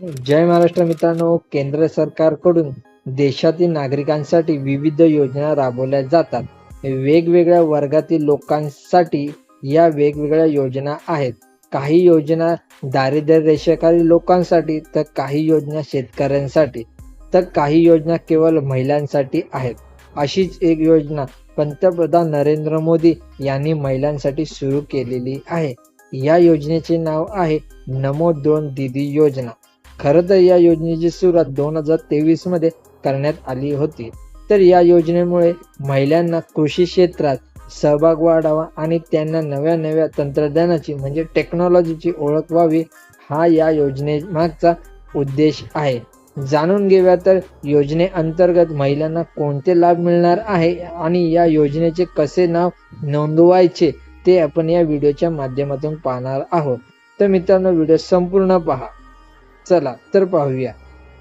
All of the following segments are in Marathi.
जय महाराष्ट्र मित्रांनो केंद्र सरकारकडून देशातील नागरिकांसाठी विविध योजना राबवल्या जातात. वेगवेगळ्या वर्गातील लोकांसाठी या वेगवेगळ्या योजना आहेत. काही योजना दारिद्र्य रेषेखालील लोकांसाठी तर काही योजना शेतकऱ्यांसाठी तर काही योजना केवळ महिलांसाठी आहेत. अशीच एक योजना पंतप्रधान नरेंद्र मोदी यांनी महिलांसाठी सुरू केलेली आहे. या योजनेचे नाव आहे नमो दोन दीदी योजना. खरं तर या योजनेची सुरुवात दोन हजार तेवीसमध्ये करण्यात आली होती. तर या योजनेमुळे महिलांना कृषी क्षेत्रात सहभाग वाढावा आणि त्यांना नव्या नव्या तंत्रज्ञानाची म्हणजे टेक्नॉलॉजीची ओळख व्हावी हा या योजनेमागचा उद्देश आहे. जाणून घेऊया तर योजनेअंतर्गत महिलांना कोणते लाभ मिळणार आहे आणि या योजनेचे कसे नाव नोंदवायचे ते आपण या व्हिडिओच्या माध्यमातून पाहणार आहोत. तर मित्रांनो व्हिडिओ संपूर्ण पहा. चला तर पाहूया.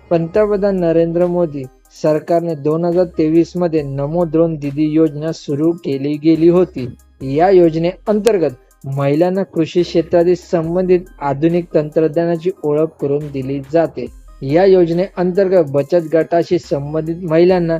पंतप्रधान नरेंद्र मोदी सरकारने दोन हजार तेवीसमध्ये नमो द्रोण दिदी योजना सुरू केली गेली होती. या योजनेअंतर्गत महिलांना कृषी क्षेत्रातील संबंधित आधुनिक तंत्रज्ञानाची ओळख करून दिली जाते. या योजनेअंतर्गत बचत गटाशी संबंधित महिलांना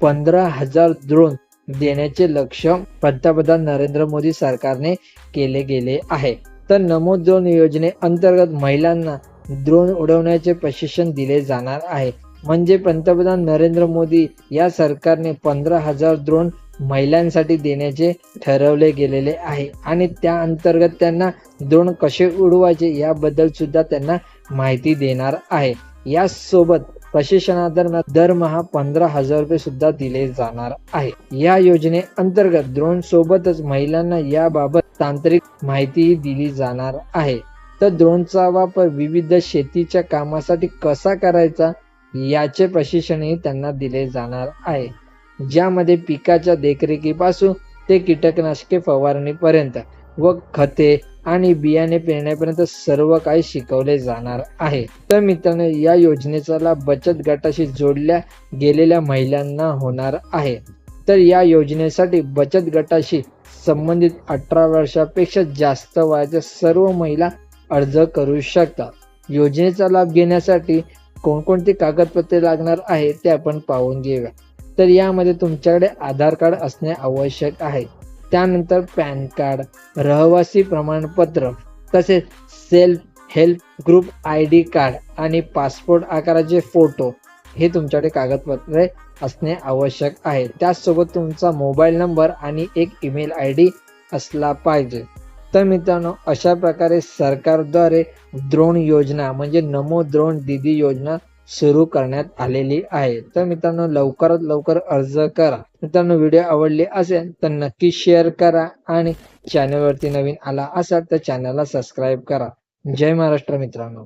पंधरा हजार द्रोण देण्याचे लक्ष पंतप्रधान नरेंद्र मोदी सरकारने केले गेले आहे. तर नमो ड्रोन योजनेअंतर्गत महिलांना द्रोण उडवण्याचे प्रशिक्षण दिले जाणार आहे. म्हणजे पंतप्रधान नरेंद्र मोदी या सरकारने पंधरा हजार द्रोण महिलांसाठी देण्याचे ठरवले गेलेले आहे. आणि त्या अंतर्गत त्यांना द्रोण कसे उडवायचे याबद्दल सुद्धा त्यांना माहिती देणार आहे. यासोबत प्रशिक्षणादरम्यान दरमहा पंधरा हजार रुपये सुद्धा दिले जाणार आहे. या योजनेअंतर्गत द्रोण सोबतच महिलांना याबाबत तांत्रिक माहितीही दिली जाणार आहे. तर ड्रोनचा वापर विविध शेतीच्या कामासाठी कसा करायचा याचे प्रशिक्षणही त्यांना दिले जाणार आहे. ज्यामध्ये पिकाच्या देखरेखीपासून ते कीटकनाशके फवारणीपर्यंत व खते आणि बियाणे पेरण्यापर्यंत सर्व काही शिकवले जाणार आहे. तर मित्रांनो या योजनेचा लाभ बचत गटाशी जोडल्या गेलेल्या महिलांना होणार आहे. तर या योजनेसाठी बचत गटाशी संबंधित अठरा वर्षापेक्षा जास्त वयाच्या सर्व महिला अर्ज करू शकता. योजनेचा लाभ घेण्यासाठी कोणकोणती कागदपत्रे लागणार आहे ते आपण पाहून घेऊया. तर यामध्ये तुमच्याकडे आधार कार्ड असणे आवश्यक आहे. त्यानंतर पॅन कार्ड रहिवासी प्रमाणपत्र तसेच self help group I D card आणि पासपोर्ट आकाराचे फोटो हे तुमच्याकडे कागदपत्रे असणे आवश्यक आहे. त्याचसोबत तुमचा मोबाईल नंबर आणि एक ईमेल आय डी असला पाहिजे. तर मित्रांनो अशा प्रकारे सरकारद्वारे द्रोण योजना म्हणजे नमो द्रोण दीदी योजना सुरू करण्यात आलेली आहे. तर मित्रांनो लवकरात लवकर अर्ज करा. मित्रांनो व्हिडिओ आवडले असेल तर नक्की शेअर करा आणि चॅनलवरती नवीन आला असाल तर चॅनलला सबस्क्राईब करा. जय महाराष्ट्र मित्रांनो.